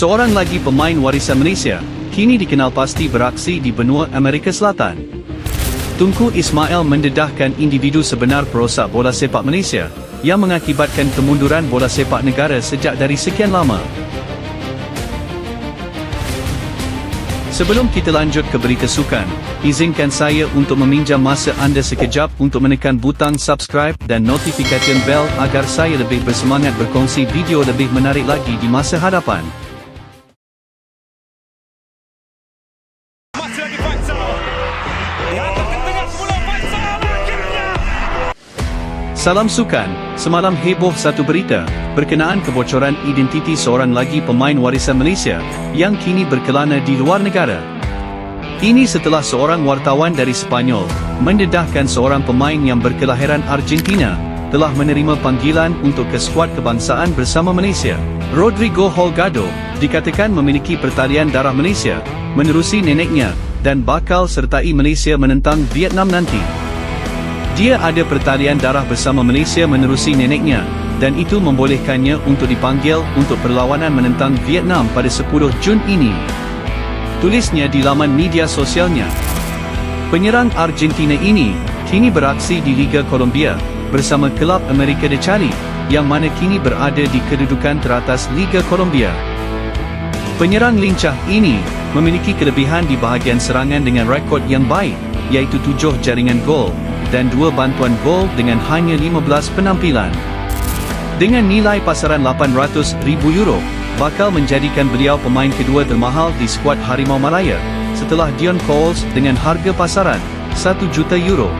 Seorang lagi pemain warisan Malaysia, kini dikenal pasti beraksi di benua Amerika Selatan. Tunku Ismail mendedahkan individu sebenar perosak bola sepak Malaysia yang mengakibatkan kemunduran bola sepak negara sejak dari sekian lama. Sebelum kita lanjut ke berita sukan, izinkan saya untuk meminjam masa anda sekejap untuk menekan butang subscribe dan notification bell agar saya lebih bersemangat berkongsi video lebih menarik lagi di masa hadapan. Salam sukan, semalam heboh satu berita berkenaan kebocoran identiti seorang lagi pemain warisan Malaysia yang kini berkelana di luar negara. Ini setelah seorang wartawan dari Sepanyol mendedahkan seorang pemain yang berkelahiran Argentina telah menerima panggilan untuk ke skuad kebangsaan bersama Malaysia. Rodrigo Holgado dikatakan memiliki pertalian darah Malaysia menerusi neneknya dan bakal sertai Malaysia menentang Vietnam nanti. Dia ada pertalian darah bersama Malaysia menerusi neneknya dan itu membolehkannya untuk dipanggil untuk perlawanan menentang Vietnam pada 10 Jun ini. Tulisnya di laman media sosialnya. Penyerang Argentina ini kini beraksi di Liga Colombia bersama kelab Amerika de Cali yang mana kini berada di kedudukan teratas Liga Colombia. Penyerang lincah ini memiliki kelebihan di bahagian serangan dengan rekod yang baik iaitu 7 jaringan gol dan 2 bantuan gol dengan hanya 15 penampilan. Dengan nilai pasaran 800,000 euro, bakal menjadikan beliau pemain kedua termahal di skuad Harimau Malaya setelah Dion Coles dengan harga pasaran 1 juta euro.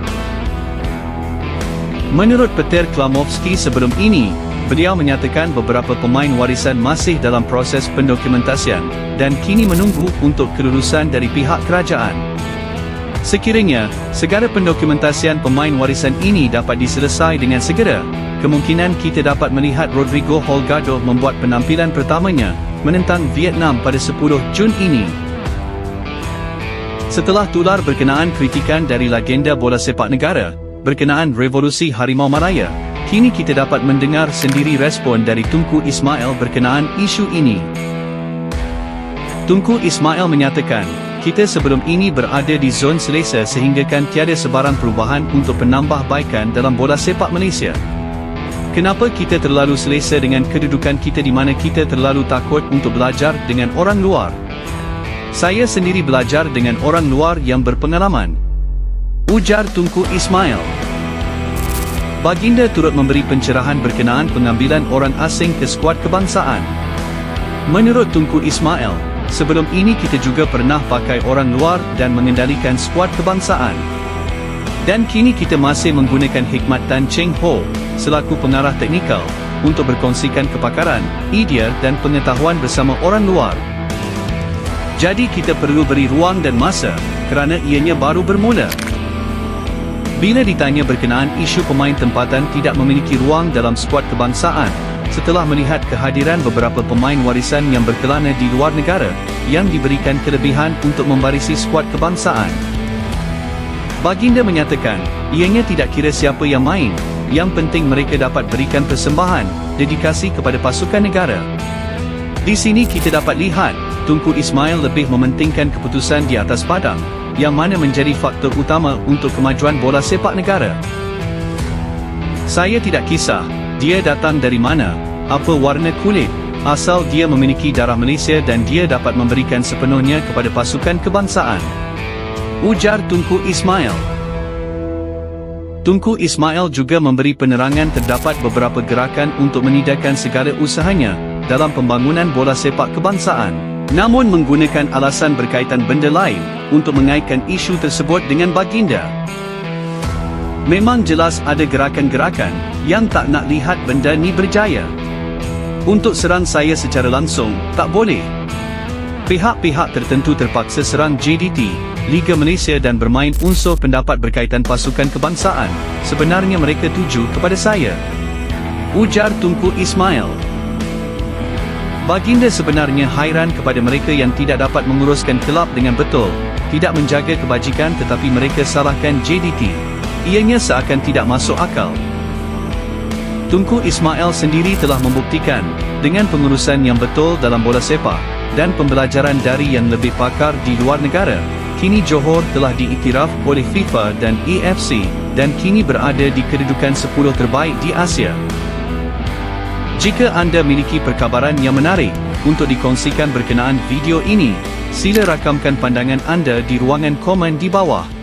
Menurut Peter Klamovski sebelum ini, beliau menyatakan beberapa pemain warisan masih dalam proses pendokumentasian dan kini menunggu untuk kelulusan dari pihak kerajaan. Sekiranya, segala pendokumentasian pemain warisan ini dapat diselesai dengan segera, kemungkinan kita dapat melihat Rodrigo Holgado membuat penampilan pertamanya menentang Vietnam pada 10 Jun ini. Setelah tular berkenaan kritikan dari legenda bola sepak negara, berkenaan revolusi Harimau Malaya, kini kita dapat mendengar sendiri respon dari Tunku Ismail berkenaan isu ini. Tunku Ismail menyatakan, kita sebelum ini berada di zon selesa sehinggakan tiada sebarang perubahan untuk penambahbaikan dalam bola sepak Malaysia. Kenapa kita terlalu selesa dengan kedudukan kita di mana kita terlalu takut untuk belajar dengan orang luar? Saya sendiri belajar dengan orang luar yang berpengalaman. Ujar Tunku Ismail. Baginda turut memberi pencerahan berkenaan pengambilan orang asing ke skuad kebangsaan. Menurut Tunku Ismail, sebelum ini kita juga pernah pakai orang luar dan mengendalikan skuad kebangsaan. Dan kini kita masih menggunakan hikmat Tan Cheng Ho selaku pengarah teknikal untuk berkongsikan kepakaran, idea dan pengetahuan bersama orang luar. Jadi kita perlu beri ruang dan masa kerana ianya baru bermula. Bila ditanya berkenaan isu pemain tempatan tidak memiliki ruang dalam skuad kebangsaan, setelah melihat kehadiran beberapa pemain warisan yang berkelana di luar negara, yang diberikan kelebihan untuk membarisi skuad kebangsaan. Baginda menyatakan, ianya tidak kira siapa yang main, yang penting mereka dapat berikan persembahan, dedikasi kepada pasukan negara. Di sini kita dapat lihat, Tunku Ismail lebih mementingkan keputusan di atas padang, yang mana menjadi faktor utama untuk kemajuan bola sepak negara. Saya tidak kisah, dia datang dari mana, apa warna kulit, asal dia memiliki darah Malaysia dan dia dapat memberikan sepenuhnya kepada pasukan kebangsaan. Ujar Tunku Ismail. Tunku Ismail juga memberi penerangan terdapat beberapa gerakan untuk menidakkan segala usahanya dalam pembangunan bola sepak kebangsaan namun menggunakan alasan berkaitan benda lain untuk mengaitkan isu tersebut dengan baginda. Memang jelas ada gerakan-gerakan yang tak nak lihat benda ni berjaya. Untuk serang saya secara langsung, tak boleh. Pihak-pihak tertentu terpaksa serang JDT, Liga Malaysia dan bermain unsur pendapat berkaitan pasukan kebangsaan. Sebenarnya mereka tuju kepada saya. Ujar Tunku Ismail. Baginda sebenarnya hairan kepada mereka yang tidak dapat menguruskan kelab dengan betul, tidak menjaga kebajikan tetapi mereka salahkan JDT. Ianya seakan tidak masuk akal. Tunku Ismail sendiri telah membuktikan dengan pengurusan yang betul dalam bola sepak dan pembelajaran dari yang lebih pakar di luar negara. Kini Johor telah diiktiraf oleh FIFA dan AFC dan kini berada di kedudukan 10 terbaik di Asia. Jika anda miliki perkabaran yang menarik untuk dikongsikan berkenaan video ini, sila rakamkan pandangan anda di ruangan komen di bawah.